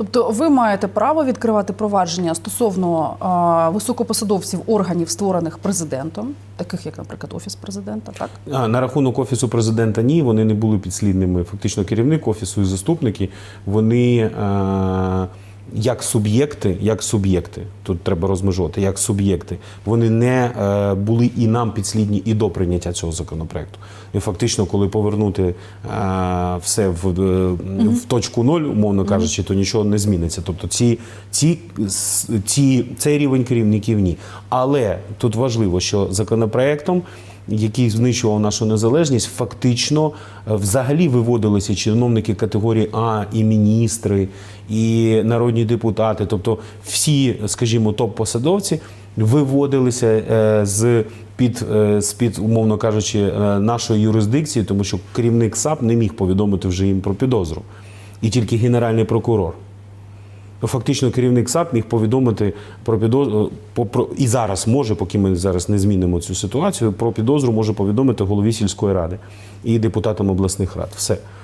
Тобто ви маєте право відкривати провадження стосовно а, високопосадовців органів, створених президентом, таких як, наприклад, офіс президента, так А, на рахунок офісу президента ні, вони не були підслідними. Фактично, керівник офісу і заступники вони е, як суб'єкти, як суб'єкти, тут треба розмежувати, як суб'єкти, вони не е, були і нам підслідні і до прийняття цього законопроекту. І фактично, коли повернути е, все в, е, в точку ноль, умовно кажучи, то нічого не зміниться. Тобто ці, ці, ці, цей рівень керівників ні. Але тут важливо, що законопроектом який знищував нашу незалежність, фактично е, взагалі виводилися чиновники категорії А, і міністри, і народні депутати, тобто всі, скажімо, топ-посадовці виводилися е, з під, е, з під, умовно кажучи, нашої юрисдикції, тому що керівник САП не міг повідомити вже їм про підозру, і тільки генеральний прокурор. Ну, Фактично, керівник САП міг повідомити про підозру по- про і зараз може, поки ми зараз не змінимо цю ситуацію, про підозру може повідомити голові сільської ради і депутатам обласних рад. Все.